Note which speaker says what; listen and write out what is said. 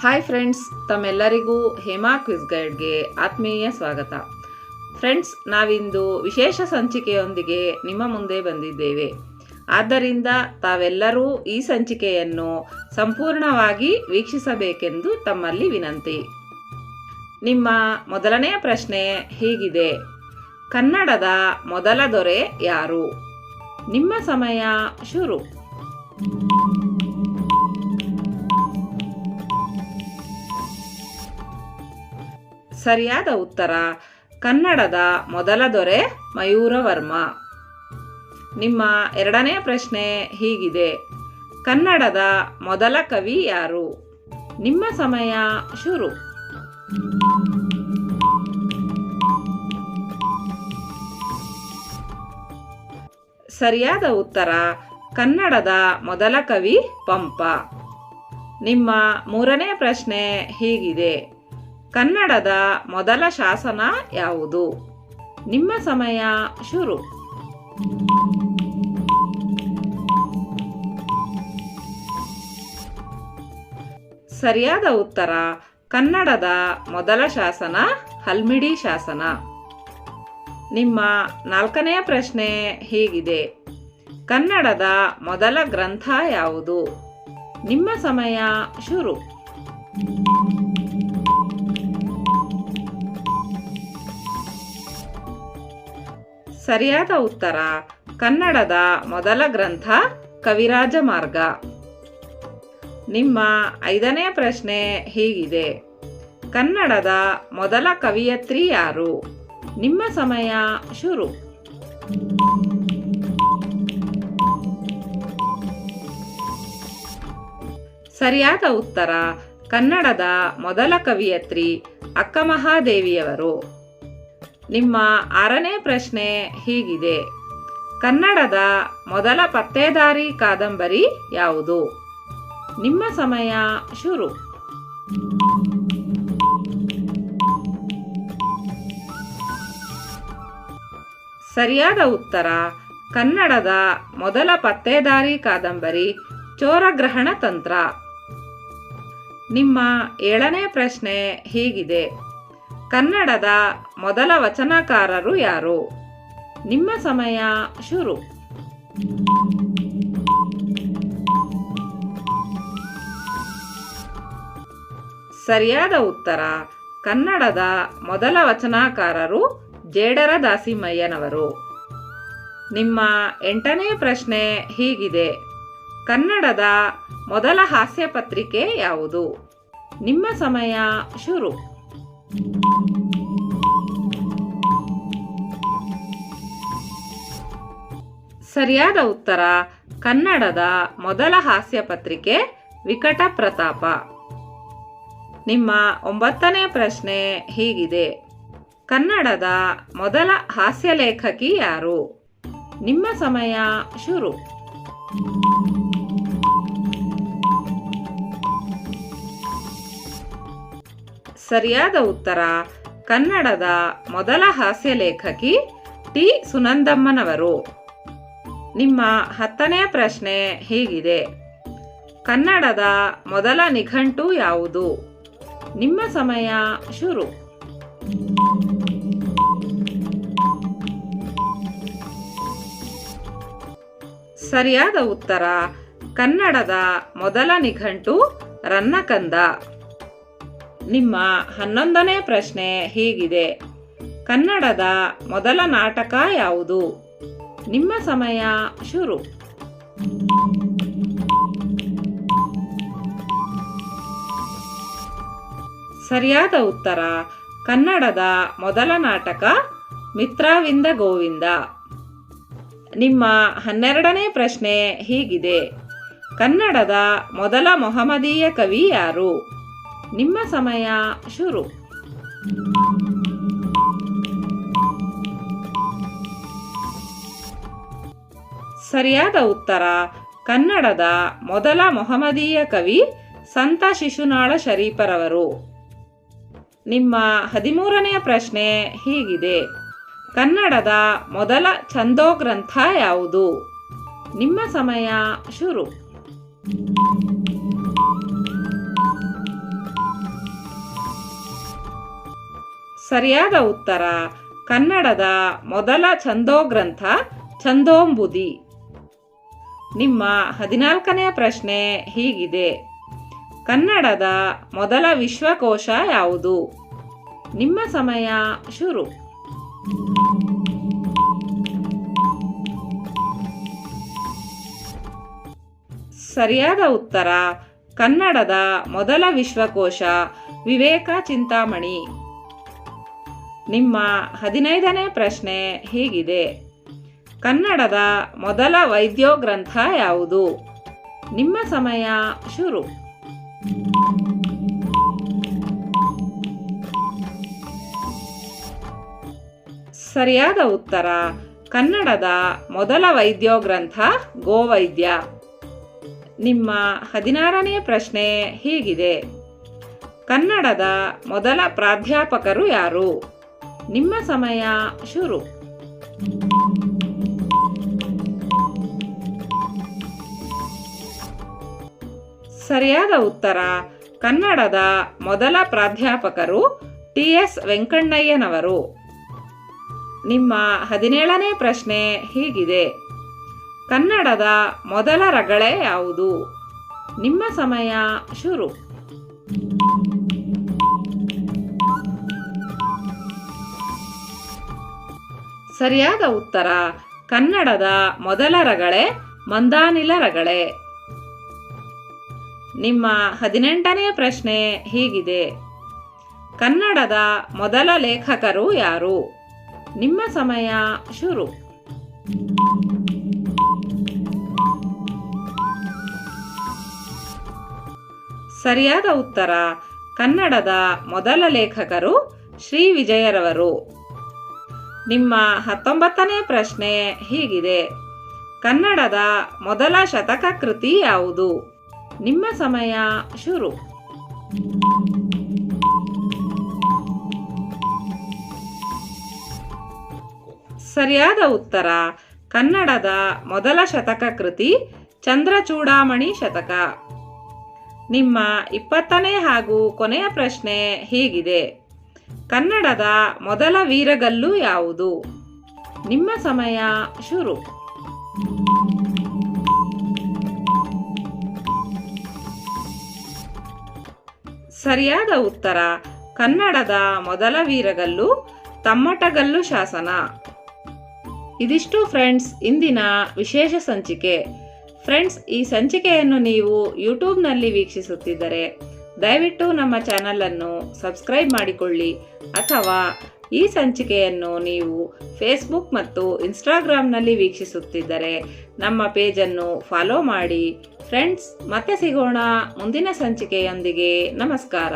Speaker 1: Hi friends ತಮ್ಮೆಲ್ಲರಿಗೂ Hema quiz ಗೈಡ್ಗೆ ಆತ್ಮೀಯ ಸ್ವಾಗತ. ಫ್ರೆಂಡ್ಸ್ ನಾವಿಂದು ವಿಶೇಷ ಸಂಚಿಕೆಯೊಂದಿಗೆ ನಿಮ್ಮ ಮುಂದೆ ಬಂದಿದ್ದೇವೆ. ಆದ್ದರಿಂದ ತಾವೆಲ್ಲರೂ ಈ ಸಂಚಿಕೆಯನ್ನು ಸಂಪೂರ್ಣವಾಗಿ ವೀಕ್ಷಿಸಬೇಕೆಂದು ತಮ್ಮಲ್ಲಿ ವಿನಂತಿ. ನಿಮ್ಮ ಮೊದಲನೆಯ ಪ್ರಶ್ನೆ ಹೀಗಿದೆ. ಕನ್ನಡದ ಮೊದಲ ದೊರೆ ಯಾರು? ನಿಮ್ಮ ಸಮಯ ಶುರು. ಸರಿಯಾದ ಉತ್ತರ, ಕನ್ನಡದ ಮೊದಲ ದೊರೆ ಮಯೂರವರ್ಮ. ನಿಮ್ಮ ಎರಡನೇ ಪ್ರಶ್ನೆ ಹೀಗಿದೆ. ಕನ್ನಡದ ಮೊದಲ ಕವಿ ಯಾರು? ನಿಮ್ಮ ಸಮಯ ಶುರು. ಸರಿಯಾದ ಉತ್ತರ, ಕನ್ನಡದ ಮೊದಲ ಕವಿ ಪಂಪ. ನಿಮ್ಮ ಮೂರನೇ ಪ್ರಶ್ನೆ ಹೀಗಿದೆ. ಕನ್ನಡದ ಮೊದಲ ಶಾಸನ ಯಾವುದು? ನಿಮ್ಮ ಸಮಯ ಶುರು. ಸರಿಯಾದ ಉತ್ತರ, ಕನ್ನಡದ ಮೊದಲ ಶಾಸನ ಹಲ್ಮಿಡಿ ಶಾಸನ. ನಿಮ್ಮ ನಾಲ್ಕನೆಯ ಪ್ರಶ್ನೆ ಹೀಗಿದೆ. ಕನ್ನಡದ ಮೊದಲ ಗ್ರಂಥ ಯಾವುದು? ನಿಮ್ಮ ಸಮಯ ಶುರು. ಸರಿಯಾದ ಉತ್ತರ, ಕನ್ನಡದ ಮೊದಲ ಗ್ರಂಥ, ಕವಿರಾಜ ಮಾರ್ಗ. ನಿಮ್ಮ ಐದನೇ ಪ್ರಶ್ನೆ ಹೀಗಿದೆ. ಕನ್ನಡದ ಮೊದಲ ಕವಿಯತ್ರಿ ಯಾರು? ನಿಮ್ಮ ಸಮಯ ಶುರು. ಸರಿಯಾದ ಉತ್ತರ, ಕನ್ನಡದ ಮೊದಲ ಕವಿಯತ್ರಿ ಅಕ್ಕಮಹಾದೇವಿಯವರು. ನಿಮ್ಮ ಆರನೇ ಪ್ರಶ್ನೆ ಹೀಗಿದೆ. ಕನ್ನಡದ ಮೊದಲ ಪತ್ತೇದಾರಿ ಕಾದಂಬರಿ ಯಾವುದು? ನಿಮ್ಮ ಸಮಯ ಶುರು. ಸರಿಯಾದ ಉತ್ತರ, ಕನ್ನಡದ ಮೊದಲ ಪತ್ತೇದಾರಿ ಕಾದಂಬರಿ ಚೋರಗ್ರಹಣ ತಂತ್ರ. ನಿಮ್ಮ ಏಳನೇ ಪ್ರಶ್ನೆ ಹೀಗಿದೆ. ಕನ್ನಡದ ಮೊದಲ ವಚನಕಾರರು ಯಾರು? ನಿಮ್ಮ ಸಮಯ ಶುರು. ಸರಿಯಾದ ಉತ್ತರ, ಕನ್ನಡದ ಮೊದಲ ವಚನಕಾರರು ಜೇಡರ ದಾಸಿಮಯ್ಯನವರು ನಿಮ್ಮ ಎಂಟನೇ ಪ್ರಶ್ನೆ ಹೀಗಿದೆ. ಕನ್ನಡದ ಮೊದಲ ಹಾಸ್ಯ ಪತ್ರಿಕೆ ಯಾವುದು? ನಿಮ್ಮ ಸಮಯ ಶುರು. ಸರಿಯಾದ ಉತ್ತರ, ಕನ್ನಡದ ಮೊದಲ ಹಾಸ್ಯ ಪತ್ರಿಕೆ ವಿಕಟ ಪ್ರತಾಪ. ನಿಮ್ಮ ಒಂಬತ್ತನೇ ಪ್ರಶ್ನೆ ಹೀಗಿದೆ. ಕನ್ನಡದ ಮೊದಲ ಹಾಸ್ಯ ಲೇಖಕಿ ಯಾರು? ನಿಮ್ಮ ಸಮಯ ಶುರು. ಸರಿಯಾದ ಉತ್ತರ, ಕನ್ನಡದ ಮೊದಲ ಹಾಸ್ಯ ಲೇಖಕಿ ಟಿ. ಸುನಂದಮ್ಮನವರು. ನಿಮ್ಮ ಹತ್ತನೇ ಪ್ರಶ್ನೆ ಹೀಗಿದೆ. ಕನ್ನಡದ ಮೊದಲ ನಿಘಂಟು ಯಾವುದು? ನಿಮ್ಮ ಸಮಯ ಶುರು. ಸರಿಯಾದ ಉತ್ತರ, ಕನ್ನಡದ ಮೊದಲ ನಿಘಂಟು ರನ್ನಕಂದ. ನಿಮ್ಮ ಹನ್ನೊಂದನೇ ಪ್ರಶ್ನೆ ಹೀಗಿದೆ. ಕನ್ನಡದ ಮೊದಲ ನಾಟಕ ಯಾವುದು? ನಿಮ್ಮ ಸಮಯ ಶುರು. ಸರಿಯಾದ ಉತ್ತರ, ಕನ್ನಡದ ಮೊದಲ ನಾಟಕ ಮಿತ್ರಾವಿಂದ ಗೋವಿಂದ. ನಿಮ್ಮ ಹನ್ನೆರಡನೇ ಪ್ರಶ್ನೆ ಹೀಗಿದೆ. ಕನ್ನಡದ ಮೊದಲ ಮೊಹಮ್ಮದೀಯ ಕವಿ ಯಾರು? ನಿಮ್ಮ ಸಮಯ ಶುರು. ಸರಿಯಾದ ಉತ್ತರ, ಕನ್ನಡದ ಮೊದಲ ಮೊಹಮ್ಮದೀಯ ಕವಿ ಸಂತ ಶಿಶುನಾಳ ಶರೀಫರವರು. ನಿಮ್ಮ ಹದಿಮೂರನೆಯ ಪ್ರಶ್ನೆ ಹೀಗಿದೆ. ಕನ್ನಡದ ಮೊದಲ ಛಂದೋ ಗ್ರಂಥ ಯಾವುದು? ನಿಮ್ಮ ಸಮಯ ಶುರು. ಸರಿಯಾದ ಉತ್ತರ, ಕನ್ನಡದ ಮೊದಲ ಛಂದೋ ಗ್ರಂಥ ಛಂದೋಂಬುದಿ. ನಿಮ್ಮ ಹದಿನಾಲ್ಕನೆಯ ಪ್ರಶ್ನೆ ಹೀಗಿದೆ. ಕನ್ನಡದ ಮೊದಲ ವಿಶ್ವಕೋಶ ಯಾವುದು? ನಿಮ್ಮ ಸಮಯ ಶುರು. ಸರಿಯಾದ ಉತ್ತರ, ಕನ್ನಡದ ಮೊದಲ ವಿಶ್ವಕೋಶ ವಿವೇಕ ಚಿಂತಾಮಣಿ. ನಿಮ್ಮ ಹದಿನೈದನೇ ಪ್ರಶ್ನೆ ಹೀಗಿದೆ. ಕನ್ನಡದ ಮೊದಲ ವೈದ್ಯೋ ಗ್ರಂಥ ಯಾವುದು? ನಿಮ್ಮ ಸಮಯ ಶುರು. ಸರಿಯಾದ ಉತ್ತರ, ಕನ್ನಡದ ಮೊದಲ ವೈದ್ಯೋ ಗ್ರಂಥ ಗೋವೈದ್ಯ. ನಿಮ್ಮ ಹದಿನಾರನೇ ಪ್ರಶ್ನೆ ಹೀಗಿದೆ. ಕನ್ನಡದ ಮೊದಲ ಪ್ರಾಧ್ಯಾಪಕರು ಯಾರು? ನಿಮ್ಮ ಸಮಯ ಶುರು. ಸರಿಯಾದ ಉತ್ತರ. ಕನ್ನಡದ ಮೊದಲ ಪ್ರಾಧ್ಯಾಪಕರು ಟಿ ಎಸ್ ವೆಂಕಣ್ಣಯ್ಯನವರು. ನಿಮ್ಮ ಹದಿನೇಳನೇ ಪ್ರಶ್ನೆ ಹೀಗಿದೆ. ಕನ್ನಡದ ಮೊದಲ ರಗಳೆ ಯಾವುದು? ನಿಮ್ಮ ಸಮಯ ಶುರು. ಸರಿಯಾದ ಉತ್ತರ. ಕನ್ನಡದ ಮೊದಲ ರಗಳೆ ಮಂದಾನಿಲ ರಗಳೆ. ನಿಮ್ಮ ಹದಿನೆಂಟನೇ ಪ್ರಶ್ನೆ ಹೀಗಿದೆ. ಕನ್ನಡದ ಮೊದಲ ಲೇಖಕರು ಯಾರು? ನಿಮ್ಮ ಸಮಯ ಶುರು. ಸರಿಯಾದ ಉತ್ತರ, ಕನ್ನಡದ ಮೊದಲ ಲೇಖಕರು ಶ್ರೀ ವಿಜಯರವರು. ನಿಮ್ಮ ಹತ್ತೊಂಬತ್ತನೇ ಪ್ರಶ್ನೆ ಹೀಗಿದೆ. ಕನ್ನಡದ ಮೊದಲ ಶತಕ ಕೃತಿ ಯಾವುದು? ನಿಮ್ಮ ಸಮಯ ಶುರು. ಸರಿಯಾದ ಉತ್ತರ, ಕನ್ನಡದ ಮೊದಲ ಶತಕ ಕೃತಿ, ಚಂದ್ರಚೂಡಾಮಣಿ ಶತಕ. ನಿಮ್ಮ ಇಪ್ಪತ್ತನೇ ಹಾಗೂ ಕೊನೆಯ ಪ್ರಶ್ನೆ ಹೀಗಿದೆ. ಕನ್ನಡದ ಮೊದಲ ವೀರಗಲ್ಲು ಯಾವುದು? ನಿಮ್ಮ ಸಮಯ ಶುರು. ಸರಿಯಾದ ಉತ್ತರ, ಕನ್ನಡದ ಮೊದಲ ವೀರಗಲ್ಲು ತಮ್ಮಟಗಲ್ಲು ಶಾಸನ. ಇದಿಷ್ಟು ಫ್ರೆಂಡ್ಸ್, ಇಂದಿನ ವಿಶೇಷ ಸಂಚಿಕೆ. ಫ್ರೆಂಡ್ಸ್, ಈ ಸಂಚಿಕೆಯನ್ನು ನೀವು ಯೂಟ್ಯೂಬ್ನಲ್ಲಿ ವೀಕ್ಷಿಸುತ್ತಿದ್ದರೆ ದಯವಿಟ್ಟು ನಮ್ಮ ಚಾನಲನ್ನು ಸಬ್ಸ್ಕ್ರೈಬ್ ಮಾಡಿಕೊಳ್ಳಿ ಅಥವಾ ಈ ಸಂಚಿಕೆಯನ್ನು ನೀವು ಫೇಸ್ಬುಕ್ ಮತ್ತು ಇನ್ಸ್ಟಾಗ್ರಾಮ್ನಲ್ಲಿ ವೀಕ್ಷಿಸುತ್ತಿದ್ದರೆ ನಮ್ಮ ಪೇಜನ್ನು ಫಾಲೋ ಮಾಡಿ ಫ್ರೆಂಡ್ಸ್ ಮತ್ತೆ ಸಿಗೋಣ ಮುಂದಿನ ಸಂಚಿಕೆಯೊಂದಿಗೆ. ನಮಸ್ಕಾರ.